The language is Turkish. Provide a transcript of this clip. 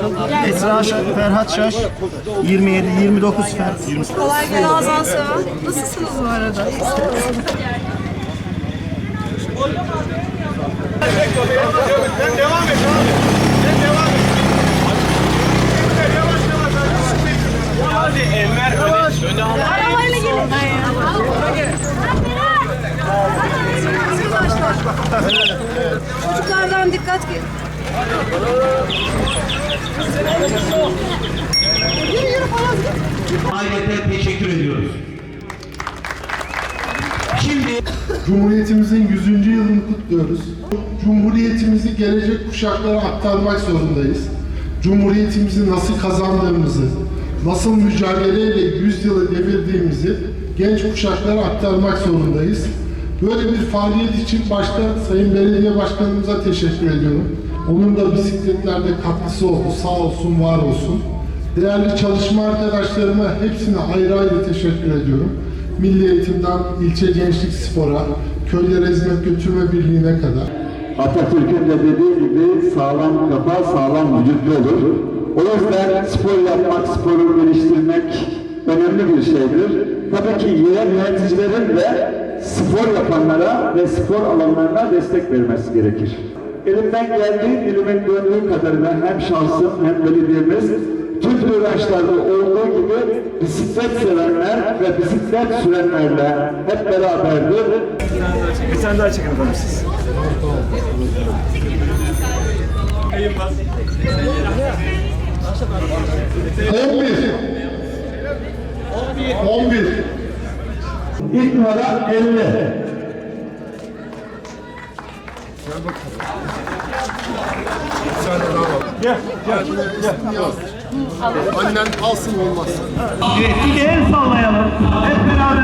Esra Şaş, Ferhat Şaş 27 29 Ferhat 20. Kolay gelsin Nazan Seven. Nasılsınız bu arada? Arabayla gelin. Çocuklardan dikkat ki. Ayrıca teşekkür ediyoruz. Şimdi Cumhuriyetimizin 100. yılını kutluyoruz. Cumhuriyetimizi gelecek kuşaklara aktarmak zorundayız. Cumhuriyetimizi nasıl kazandığımızı, nasıl mücadeleyle 100 yılı devirdiğimizi genç kuşaklara aktarmak zorundayız. Böyle bir faaliyet için başta Sayın Belediye Başkanımıza teşekkür ediyorum. Onun da bisikletlerde katkısı oldu. Sağ olsun, var olsun. Değerli çalışma arkadaşlarıma hepsine ayrı ayrı teşekkür ediyorum. Milli Eğitim'den ilçe gençlik spora, köylere hizmet götürme birliğine kadar. Atatürk'ün de dediği gibi sağlam kafa sağlam vücut olur. O yüzden spor yapmak, sporu geliştirmek önemli bir şeydir. Tabii ki yerel yöneticilerin de spor yapanlara ve spor alanlarına destek vermesi gerekir. Elimden geldiği, dilimin döndüğü kadarıyla hem şahsım hem belediyemiz tüm uğraşlarda olduğu gibi bisiklet sevenler ve bisiklet sürenlerle hep beraberdir. Bir tane daha çekin efendim siz. On bir. On bir. İlk numara 50. Annen alsın olmazsa. bir el sallayalım. Hep beraber